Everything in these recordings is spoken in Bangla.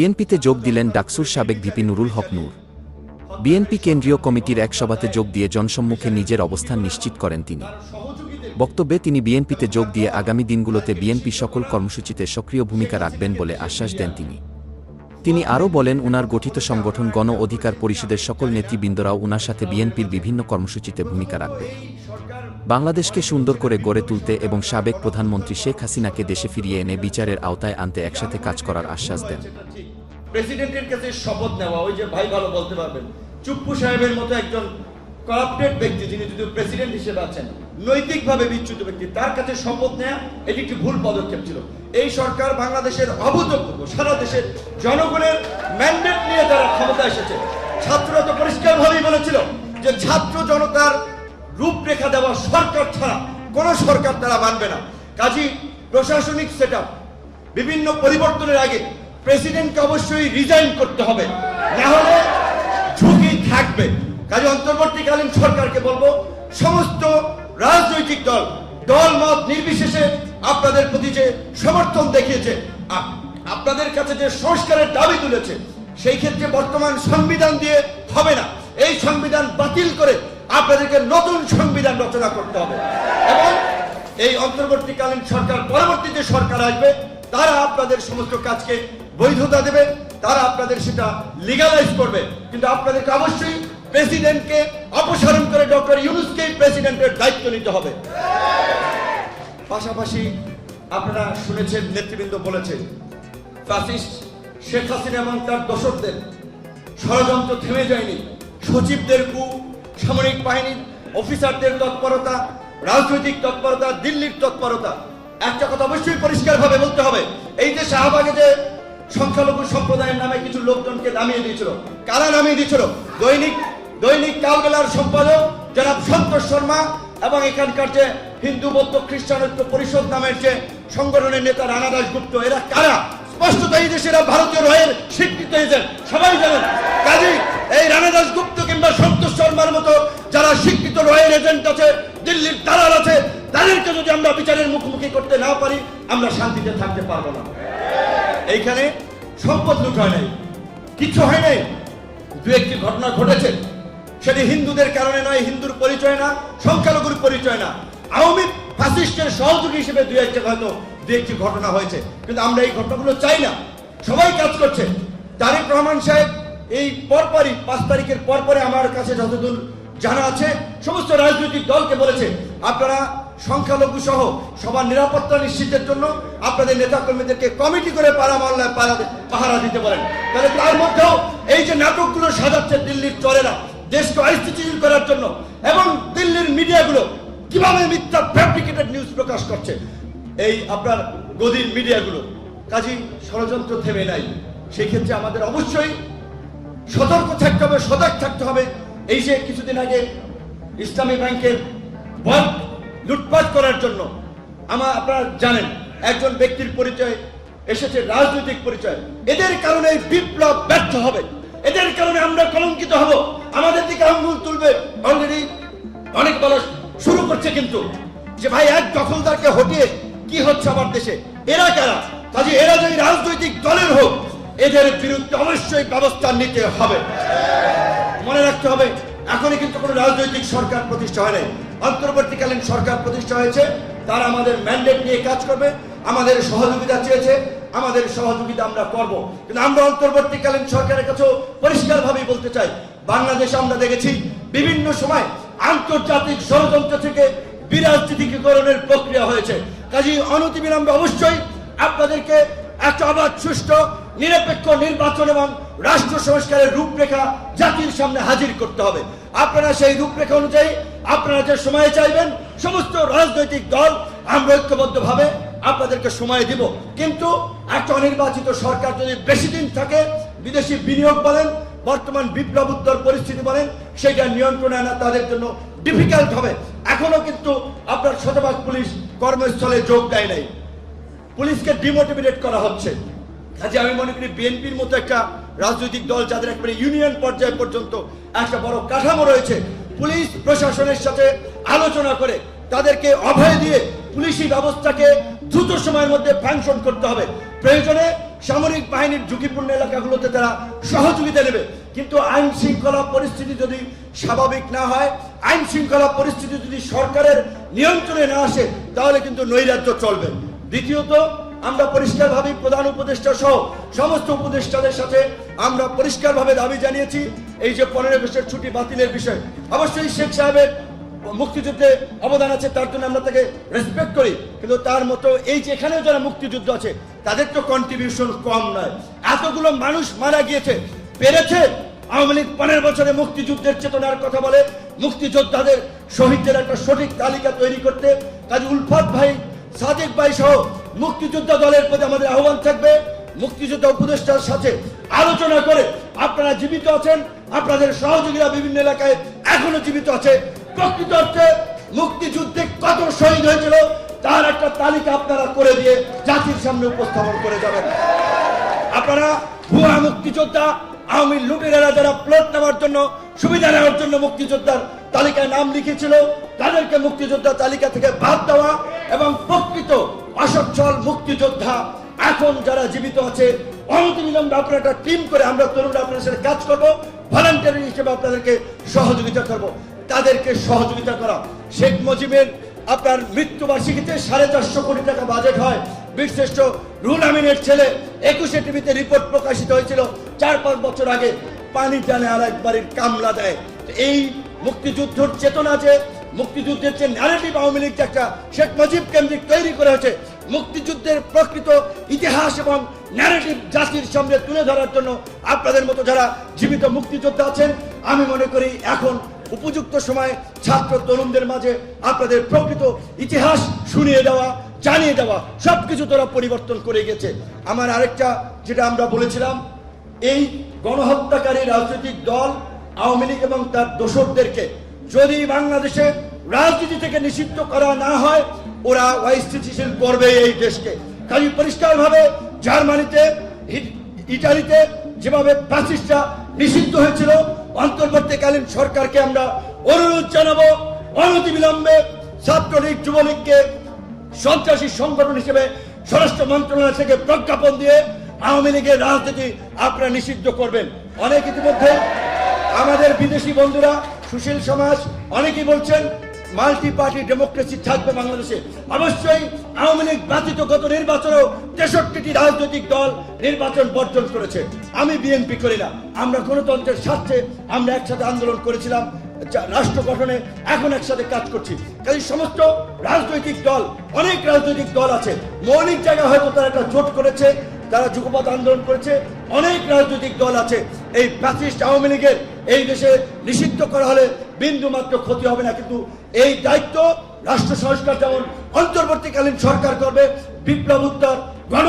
বিএনপিতে যোগ দিলেন ডাকসুর সাবেক ভিপি নুরুল হক নূর। বিএনপি কেন্দ্রীয় কমিটির এক সভাতে যোগ দিয়ে জনসম্মুখে নিজের অবস্থান নিশ্চিত করেন তিনি। বক্তব্যে তিনি বিএনপিতে যোগ দিয়ে আগামী দিনগুলোতে বিএনপি সকল কর্মসূচিতে সক্রিয় ভূমিকা রাখবেন বলে আশ্বাস দেন তিনি। তিনি আরও বলেন, উনার গঠিত সংগঠন গণ অধিকার পরিষদের সকল নেতৃবৃন্দরাও উনার সাথে বিএনপির বিভিন্ন কর্মসূচিতে ভূমিকা রাখবে। বাংলাদেশকে সুন্দর করে গড়ে তুলতে এবং সাবেক প্রধানমন্ত্রী শেখ হাসিনাকে দেশে ফিরিয়ে এনে বিচারের আওতায় আনতে একসাথে কাজ করার আশ্বাস দেন। প্রেসিডেন্টের কাছে শপথ নেওয়া, ওই যে ভাই ভালো বলতে পারবেন, চুপ্পু সাহেবের মতো একজন করাপ্টেড ব্যক্তি যিনি যদি প্রেসিডেন্ট হিসেবে আছেন, নৈতিকভাবে বিচ্যুত ব্যক্তি, তার কাছে শপথ নেওয়া এটি একটি ভুল পদক্ষেপ ছিল। এই সরকার বাংলাদেশের অভূতপূর্ব, সারা দেশের জনগণের ম্যান্ডেট নিয়ে তারা ক্ষমতা এসেছে ছাত্ররা তো পরিষ্কারভাবেই বলেছিল যে ছাত্র জনতার রূপরেখা দেওয়া সরকার ছাড়া কোন সরকার তারা মানবে না। কাজী, প্রশাসনিক সেট বিভিন্ন পরিবর্তনের আগে প্রেসিডেন্টকে অবশ্যই রিজাইন করতে হবে। না হলে ঝুঁকি থাকবে। কাজে, অন্তর্বর্তীকালীন সরকারকে বলব, সমস্ত রাজনৈতিক দল দল মত নির্বিশেষে আপনাদের প্রতি যে সমর্থন দেখিয়েছে আপনাদের কাছে যে সংস্কারের দাবি তুলেছে, সেই ক্ষেত্রে বর্তমান সংবিধান দিয়ে হবে না। এই সংবিধান বাতিল করে আপনাদেরকে নতুন সংবিধান রচনা করতে হবে। এবং এই অন্তর্বর্তীকালীন সরকার পরবর্তী যে সরকার আসবে, তারা আপনাদের সমস্ত কাজকে বৈধতা দেবে, তারা আপনাদের সেটা লিগালাইজ করবে। কিন্তু আপনাদেরকে অবশ্যই প্রেসিডেন্টকে অপসারণ করে ডক্টর ইউনুসকে প্রেসিডেন্টের দায়িত্ব নিতে হবে। পাশাপাশি আপনারা শুনেছেন, নেতৃবৃন্দ বলেছে ফ্যাসিস্ট শেখ হাসিনা এবং তার দোসরদের ষড়যন্ত্র থেমে যায়নি। সচিবদের কু সামরিক বাহিনীর অফিসারদের তৎপরতা, রাজনৈতিক তৎপরতা, দিল্লির তৎপরতা, একটা কথা অবশ্যই পরিষ্কারভাবে বলতে হবে, এই যে শাহবাগে যে সংখ্যালঘু সম্প্রদায়ের নামে কিছু লোকজনকে নামিয়ে দিয়েছিল, কারা নামিয়ে দিয়েছিল? দৈনিক দৈনিক কালবেলার সম্পাদক জনাব সন্তোষ শর্মা এবং এখানকার যে হিন্দু, বৌদ্ধ, খ্রিস্টান ঐক্য পরিষদ নামের যে সংগঠনের নেতা রানা দাস গুপ্ত এরা কারা? স্পষ্টত এই দেশের ভারতীয় রয়ের স্বীকৃত এজেন্ট সবাই জানেন। কাজী এই রানা দাস গুপ্ত কিংবা সন্তোষ শর্মার মতো যারা শিক্ষিত রয়ের এজেন্ট আছে, দিল্লির দালাল আছে, তাদেরকে যদি আমরা বিচারের মুখোমুখি করতে না পারি, আমরা শান্তিতে থাকতে পারব না। এইখানে সম্পদ লুট হয় নাই, কিছু হয় নাই। দু একটি ঘটনা ঘটেছে, সেটি হিন্দুদের কারণে নয়, হিন্দুর পরিচয় না, সংখ্যালঘুর পরিচয় না। আওয়ামী ফ্যাসিস্টের সহযোগী হিসেবে দু একটা হয়তো দু একটি ঘটনা হয়েছে, কিন্তু আমরা এই ঘটনাগুলো চাই না। সবাই কাজ করছে। তারেক রহমান সাহেব এই পরপরই, পাঁচ তারিখের পরপরে আমার কাছে যতদূর জানা আছে, সমস্ত রাজনৈতিক দলকে বলেছে, আপনারা সংখ্যালঘু সহ সবার নিরাপত্তা নিশ্চিতের জন্য আপনাদের নেতা কর্মীদেরকে কমিটি করে পাড়া পাহারা দিতে পারেন। তাহলে তার মধ্যেও এই যে নাটকগুলো সাজাচ্ছে দিল্লির চলেরা দেশকে অস্থিতিশীল করার জন্য, এবং দিল্লির মিডিয়াগুলো কীভাবে মিথ্যা ফ্যাব্রিকেটেড নিউজ প্রকাশ করছে, এই আপনার গদির মিডিয়াগুলো। কাজী ষড়যন্ত্র থেমে নাই। সেই ক্ষেত্রে আমাদের অবশ্যই সতর্ক থাকতে হবে, সজাগ থাকতে হবে। এই যে কিছুদিন আগে ইসলামী ব্যাংকের বল লুটপাট করার জন্য আমার আপনারা জানেন, একজন ব্যক্তির পরিচয় এসেছে, রাজনৈতিক পরিচয়। এদের কারণে বিপ্লব ব্যর্থ হবে। এদের কারণে আমরা কলঙ্কিত হব। আমাদের দিকে আঙ্গুল তুলবে। অলরেডি অনেক মানুষ শুরু করছে কিন্তু। যে ভাই, এক দখলদারকে হটিয়ে কি হচ্ছে আমার দেশে? এরা কারা? কাজে এরা যদি রাজনৈতিক দলের হোক এদের বিরুদ্ধে অবশ্যই ব্যবস্থা নিতে হবে। মনে রাখতে হবে, এখনই কিন্তু কোনো রাজনৈতিক সরকার প্রতিষ্ঠা হয় নাই অন্তর্বর্তীকালীন সরকার প্রতিষ্ঠা হয়েছে, তারা আমাদের ম্যান্ডেট নিয়ে কাজ করবে, আমাদের সহযোগিতা চেয়েছে, আমাদের সহযোগিতা আমরা করব। কিন্তু আমরা অন্তর্বর্তীকালীন সরকারের কাছেও পরিষ্কারভাবেই বলতে চাই, বাংলাদেশে আমরা দেখেছি বিভিন্ন সময় আন্তর্জাতিক ষড়যন্ত্র থেকে বিরাজনীতিকরণের প্রক্রিয়া হয়েছে। কাজী অনতিবিলম্বে অবশ্যই আপনাদেরকে একটা অবাধ সুষ্ঠু নিরপেক্ষ নির্বাচন এবং রাষ্ট্র সংস্কারের রূপরেখা জাতির সামনে হাজির করতে হবে। আপনারা সেই রূপরেখা অনুযায়ী আপনারা যে সময় চাইবেন, সমস্ত রাজনৈতিক দল আমরা ঐক্যবদ্ধভাবে আপনাদেরকে সময় দিব। কিন্তু একটা অনির্বাচিত সরকার যদি বেশি দিন থাকে, বিদেশি বিনিয়োগ বলেন, বর্তমান বিপ্লব উত্তর পরিস্থিতি বলেন, সেটা নিয়ন্ত্রণে আনা তাদের জন্য ডিফিকাল্ট হবে। এখনও কিন্তু আপনার শতভাগ পুলিশ কর্মস্থলে যোগ দেয় নাই। পুলিশকে ডিমোটিভেট করা হচ্ছে। কাজে আমি মনে করি বিএনপির মতো একটা রাজনৈতিক দল যাদের একবারে ইউনিয়ন পর্যায়ে পর্যন্ত একটা বড় কাঠামো রয়েছে, পুলিশ প্রশাসনের সাথে আলোচনা করে তাদেরকে অভয় দিয়ে পুলিশি ব্যবস্থাকে দ্রুত সময়ের মধ্যে ফাংশন করতে হবে। প্রয়োজনে সামরিক বাহিনীর ঝুঁকিপূর্ণ এলাকাগুলোতে তারা সহযোগিতা নেবে। কিন্তু আইন শৃঙ্খলা পরিস্থিতি যদি স্বাভাবিক না হয়, আইন শৃঙ্খলা পরিস্থিতি যদি সরকারের নিয়ন্ত্রণে না আসে, তাহলে কিন্তু নৈরাজ্য চলবে। দ্বিতীয়ত আমরা পরিষ্কারভাবে প্রধান উপদেষ্টা সহ সমস্ত উপদেষ্টাদের সাথে আমরা পরিষ্কারভাবে দাবি জানিয়েছি, এই যে পনেরো বছর ছুটি বাতিলের বিষয়। অবশ্যই শেখ সাহেবের মুক্তিযুদ্ধে অবদান আছে, তার জন্য আমরা তাকে রেসপেক্ট করি। কিন্তু তার মতো এই যে এখানেও যারা মুক্তিযুদ্ধ আছে, তাদের তো কন্ট্রিবিউশন কম নয়। এতগুলো মানুষ মারা গিয়েছে, পেরেছে, আওয়ামী লীগ পনেরো বছরে মুক্তিযুদ্ধের চেতনার কথা বলে, মুক্তিযোদ্ধাদের শহীদদের একটা সঠিক তালিকা তৈরি করতে। কাজী উলফাত ভাই, সাদেক ভাই সহ মুক্তিযোদ্ধা দলের প্রতি আমাদের আহ্বান থাকবে। মুক্তিযোদ্ধা উপদেষ্টার সাথে আলোচনা করে আপনারা জীবিত আছেন, আপনাদের সহযোগীরা বিভিন্ন এলাকায় এখনও জীবিত আছে। প্রকৃত অর্থে মুক্তিযুদ্ধে কত শহীদ হয়েছিল তার একটা তালিকা আপনারা করে দিয়ে জাতির সামনে উপস্থাপন করে যাবেন। আপনারা ভুয়া মুক্তিযোদ্ধা, আওয়ামী লুটেরা যারা প্লট নেওয়ার জন্য, সুবিধা নেওয়ার জন্য মুক্তিযোদ্ধার তালিকায় নাম লিখেছিল, তাদেরকে মুক্তিযোদ্ধা তালিকা থেকে বাদ দেওয়া এবং প্রকৃত অসচ্ছল মুক্তিযোদ্ধা, এখন যারা জীবিত আছে, অনতিবিলম্বে আপনারা একটা টিম করে আমরা তরুণরা আপনাদের সাথে কাজ করব ভলান্টিয়ারি হিসেবে আপনাদেরকে সহযোগিতা করব। তাদেরকে সহযোগিতা করা। শেখ মুজিবের আপনার মৃত্যুবার্ষিকীতে সাড়ে চারশো কোটি টাকা বাজেট হয়। বীরশ্রেষ্ঠ রুল আমিনের ছেলে একুশে টিভিতে রিপোর্ট প্রকাশিত হয়েছিল। চার, পাঁচ বছর আগে পানি টানে আর একবারের কামলা দেয়। এই মুক্তিযুদ্ধর চেতনা যে, মুক্তিযুদ্ধের যে ন্যারেটিভ আওয়ামী লীগ একটা শেখ মুজিব কেন্দ্রিক তৈরি করে হয়েছে মুক্তিযুদ্ধের প্রকৃত ইতিহাস এবং ন্যারেটিভ জাতির সামনে তুলে ধরার জন্য আপনাদের মতো যারা জীবিত মুক্তিযোদ্ধা আছেন, আমি মনে করি এখন উপযুক্ত সময় ছাত্র তরুণদের মাঝে আপনাদের প্রকৃত ইতিহাস শুনিয়ে দেওয়া, জানিয়ে দেওয়া, সবকিছু তারা পরিবর্তন করে গেছে। আমার আরেকটা, যেটা আমরা বলেছিলাম, এই গণহত্যাকারী রাজনৈতিক দল, আওয়ামী লীগ এবং তার দোসরদেরকে যদি বাংলাদেশে রাজনীতি থেকে নিষিদ্ধ করা না হয় ওরা অস্থিতিশীল করবে এই দেশকে। কাজে পরিষ্কারভাবে জার্মানিতে ইটালিতে যেভাবে ফ্যাসিস্টরা নিষিদ্ধ হয়েছিল, অন্তর্বর্তীকালীন সরকারকে আমরা অনুরোধ জানাব, অনতিবিলম্বে ছাত্রলীগ, যুবলীগকে সন্ত্রাসী সংগঠন হিসেবে স্বরাষ্ট্র মন্ত্রণালয় থেকে প্রজ্ঞাপন দিয়ে আওয়ামী লীগের রাজনীতি আপনারা নিষিদ্ধ করবেন। অনেক ইতিমধ্যে আমাদের বিদেশি বন্ধুরা, সুশীল সমাজ, অনেকেই বলছেন মাল্টি পার্টি ডেমোক্রেসি থাকবে বাংলাদেশে। অবশ্যই আওয়ামী লীগ ব্যতীত গত নির্বাচনেও তেষট্টিটি রাজনৈতিক দল নির্বাচন বর্জন করেছে। আমি বিএনপি করি না। আমরা গণতন্ত্রের স্বার্থে আমরা একসাথে আন্দোলন করেছিলাম রাষ্ট্র গঠনে এখন একসাথে কাজ করছি। কাজে সমস্ত রাজনৈতিক দল, অনেক রাজনৈতিক দল আছে। মৌলিক জায়গায় হয়তো তারা একটা জোট করেছে, তারা যুগপথ আন্দোলন করেছে, অনেক রাজনৈতিক দল আছে। এই প্যাসিস্ট আওয়ামী লীগের এই দেশে নিষিদ্ধ করা হলে বিন্দু মাত্র ক্ষতি হবে না, কিন্তু এই দায়িত্ব রাষ্ট্র সংস্কার যেমন অন্তর্বর্তীকালীন সরকার করবে, বিপ্লব উত্তর গণ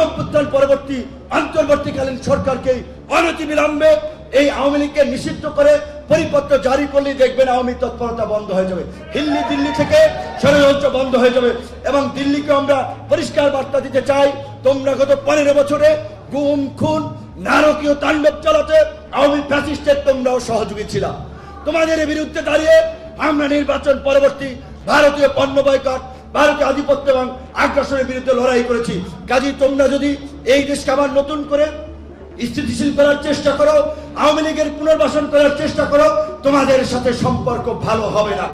পরবর্তী অন্তর্বর্তীকালীন সরকারকে অনতিবিলম্বে এই আওয়ামী লীগকে নিষিদ্ধ করে পরিপত্র জারি করলেই দেখবেন আওয়ামী তৎপরতা বন্ধ হয়ে যাবে। দিল্লি দিল্লি থেকে ষড়যন্ত্র বন্ধ হয়ে যাবে এবং দিল্লিকে আমরা পরিষ্কার বার্তা দিতে চাই, তোমরা গত পনেরো বছরে গুম, খুন, নারকীয় তাণ্ডব চালাতে আওয়ামী ফ্যাসিস্টের তোমরাও সহযোগী ছিল। তোমাদের বিরুদ্ধে দাঁড়িয়ে আমরা নির্বাচন পরবর্তী ভারতীয় পণ্য বয়কট, ভারতীয় আধিপত্য এবং আগ্রাসনের বিরুদ্ধে লড়াই করেছি। কাজী, তোমরা যদি এই দেশকে আবার নতুন করে স্থিতিশীল করার চেষ্টা করো, আওয়ামী লীগের পুনর্বাসন করার চেষ্টা করো, তোমাদের সাথে সম্পর্ক ভালো হবে না।